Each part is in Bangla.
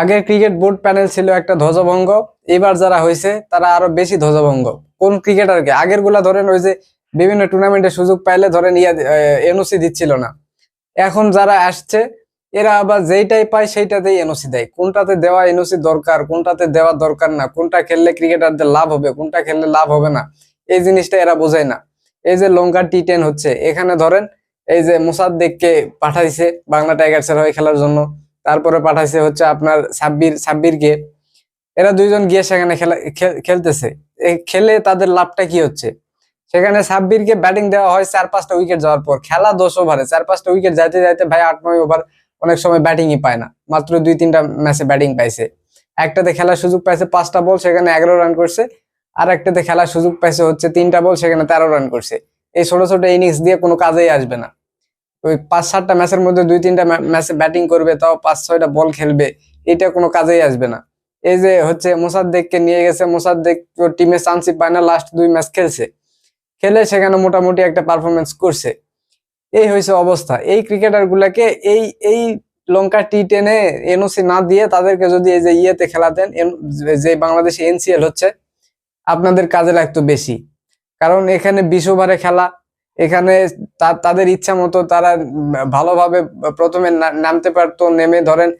আগের ক্রিকেট বোর্ড প্যানেল ছিল একটা ধ্বজভঙ্গ, এবার যারা হয়েছে, তারা আরও বেশি ধ্বজভঙ্গ। কোন ক্রিকেটারকে? আগেরগুলা ধরেন ওই যে বিভিন্ন টুর্নামেন্টে সুযোগ পাইলে ধরেন ইয়া এনওসি দিচ্ছিল না। এখন যারা আসছে, এরা আবার যেইটাই পায় সেইটাতেই এনওসি দেয়। কোনটাতে দেওয়া এনওসি দরকার, কোনটাতে দেওয়া দরকার না, কোনটা খেললে ক্রিকেটারদের লাভ হবে, কোনটা খেললে লাভ হবে না, এই জিনিসটা এরা বোঝায় না। এই যে লঙ্কা টি টেন হচ্ছে, এখানে ধরেন এই যে মোসাদ্দেককে পাঠাইছে বাংলা টাইগার্সের হয়ে খেলার জন্য তারপরে পাঠাইছে হচ্ছে আপনার সাব্বির সাব্বিরকে এরা দুইজন গিয়ে সেখানে খেলা খেলতেছে। খেলে তাদের লাভটা কি হচ্ছে? সেখানে সাব্বিরকে ব্যাটিং দেওয়া হয় চার, পাঁচটা উইকেট যাওয়ার পর। খেলা দশ ওভারে চার, পাঁচটা উইকেট যাইতে যাইতে ভাই আট, নয় ওভার অনেক সময় ব্যাটিংই পায় না। মাত্র দুই, তিনটা ম্যাচে ব্যাটিং পাইছে। একটাতে খেলার সুযোগ পাইছে পাঁচটা বল সেখানে এগারো রান করছে। আর একটাতে খেলার সুযোগ পাইছে হচ্ছে তিনটা বল সেখানে তেরো রান করছে। এই ছোট ছোট ইনিংস দিয়ে কোনো কাজেই আসবে না। ওই পাঁচ সাতটা ম্যাচের মধ্যে দুই তিনটা ম্যাচে ব্যাটিং করবে, তাও পাঁচ ছয়টা বল খেলবে, এটা কোনো কাজেই আসবে না। এই যে হচ্ছে মোসাদ্দেককে নিয়ে গেছে, মোসাদ্দেক টিমে চান্সই পায় না লাস্ট দুই ম্যাচ খেলছে। খেলে সেখানে মোটামুটি একটা পারফরমেন্স করছে। এই হয়েছে অবস্থা। এই ক্রিকেটার গুলাকে এই এই লঙ্কা টি টেনে এনওসি না দিয়ে তাদেরকে যদি এই যে ইয়েতে খেলাতেন যে বাংলাদেশে এনসিএল হচ্ছে, আপনাদের কাজে লাগতো বেশি। কারণ এখানে বিশ ওভারে খেলা, এখানে তাদের ইচ্ছা মতো তারা ভালোভাবে প্রথমে নামতে পারতো, নেমে ধরেন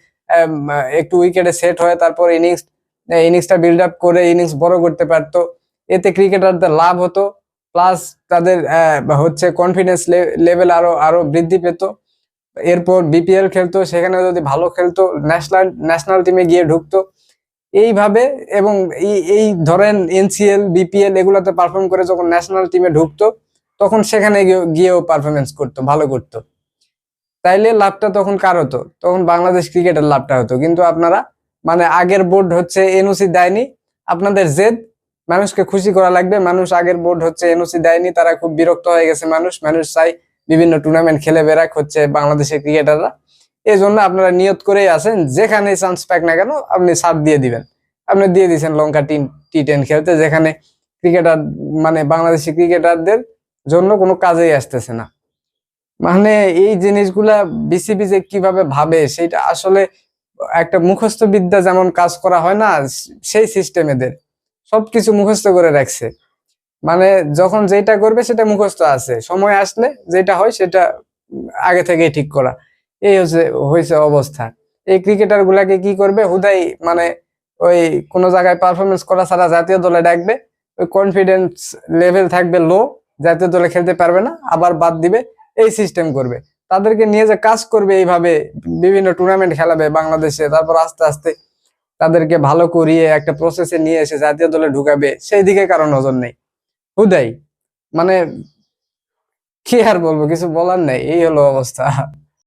একটু উইকেটে সেট হয়ে তারপর ইনিংস ইনিংসটা বিল্ড আপ করে ইনিংস বড় করতে পারতো। এতে ক্রিকেটারদের লাভ হতো প্লাস তাদের হচ্ছে কনফিডেন্স লেভেল আরও আরও বৃদ্ধি পেত। এরপর বিপিএল খেলতো সেখানে যদি ভালো খেলতো ন্যাশনাল ন্যাশনাল টিমে গিয়ে ঢুকতো। এইভাবে এবং এই ধরেন এনসিএল বিপিএল এগুলোতে পারফর্ম করে যখন ন্যাশনাল টিমে ঢুকতো তখন সেখানে গিয়েও পারফরমেন্স করতো, ভালো করতো। তাইলে লাভটা তখন কার হতো? তখন বাংলাদেশ ক্রিকেটের লাভটা হতো। কিন্তু আপনারা মানে আগের বোর্ড হচ্ছে এনওসি দেয়নি, আপনাদের জেদ, মানুষকে খুশি করা লাগবে। মানুষ আগের বোর্ড হচ্ছে এনওসি দেয়নি, তারা খুব বিরক্ত হয়ে গেছে মানুষ। মানুষ চাই বিভিন্ন টুর্নামেন্ট খেলে বেড়াক হচ্ছে বাংলাদেশের ক্রিকেটাররা এই জন্য আপনারা নিয়ত করেই আছেন, যেখানে চান্স পাক না কেন, আপনি সাথ দিয়ে দিবেন। আপনি দিয়ে দিয়েছেন লঙ্কা টি টি টেন খেলতে, যেখানে ক্রিকেটার মানে বাংলাদেশি ক্রিকেটারদের জন্য কোনো কাজেই আসতেছে না। মানে এই জিনিসগুলা বিসিবি যে কীভাবে ভাবে সেটা আসলে একটা মুখস্থ বিদ্যা যেমন কাজ করা হয় না, সেই সিস্টেম এদের। সবকিছু মুখস্থ করে রাখছে। মানে যখন যেটা করবে সেটা মুখস্থ আছে। সময় আসলে যেটা হয় সেটা আগে থেকেই ঠিক করা। এই হচ্ছে, হয়েছে অবস্থা। এই ক্রিকেটার গুলাকে কি করবে? হুদাই মানে ওই কোনো জায়গায় পারফরমেন্স করা ছাড়া জাতীয় দলে ডাকবে। ওই কনফিডেন্স লেভেল থাকবে লো জাতীয় দলে খেলতে পারবে না, আবার বাদ দিবে, এই সিস্টেম করবে। তাদেরকে নিয়ে যে কাজ করবে এইভাবে বিভিন্ন টুর্নামেন্ট খেলাবে বাংলাদেশে, তারপর আস্তে আস্তে তাদেরকে ভালো করিয়ে একটা প্রসেসে নিয়ে এসে জাতীয় দলে ঢুকাবে, সেই দিকে কারও নজর নেই। হুদাই মানে কি আর বলব, কিছু বলার নেই, এই হলো অবস্থা।